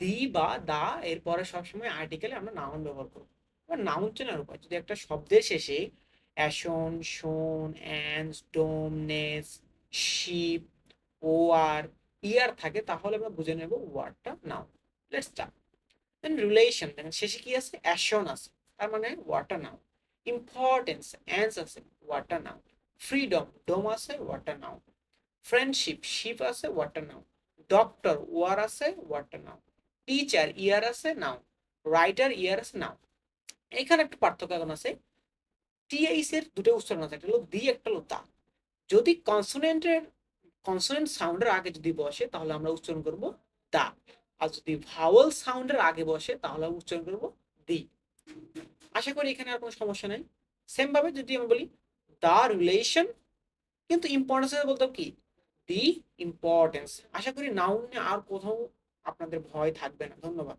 দি বা দা এরপরে সবসময় আর্টিকেলে আমরা নাউন ব্যবহার করব। এবার নাউন চেনার উপায়, যদি একটা শব্দের শেষে অ্যাশন শোন অ্যান্স ডোম নেস শিপ ও আর ইয়ার থাকে, তাহলে আমরা বুঝে নেব ওয়ার্ডটা noun let's start then relation দেখেন শেষে কি আছে? অ্যাশন আছে, তার মানে ওয়ার্ডটা নাউন ইম্পর্টেন্স অ্যান্স আছে ওয়ার্ডটা নাউন ফ্রিডম ডোম আছে ওয়ার্ডটা নাউন ফ্রেন্ডশিপ শিপ আছে ওয়ার্ডটা নাউন ডক্টর ওয়ার আছে ওয়ার্ডটা নাউন টিচার ইয়ার আছে নাও রাইটার ইয়ার আছে নাও এখানে একটা পার্থক্য এখন আছে। টিআইস এর দুটো উচ্চারণ আছে, একটা হলো দি, একটা হলো দা যদি কনসোনেন্টের কনসোনেন্ট সাউন্ডের আগে যদি বসে, তাহলে আমরা উচ্চারণ করব দা আর যদি ভাওয়াল সাউন্ডের আগে বসে, তাহলে উচ্চারণ করব দি। আশা করি এখানে আর কোনো সমস্যা নেই। সেম ভাবে যদি আমি বলি দা রিলেশন কিন্তু ইম্পর্টেন্স বলতে কি? দি ইম্পর্টেন্স আশা করি নাউন আর কোথাও আপনাদের ভয় থাকবে না। ধন্যবাদ।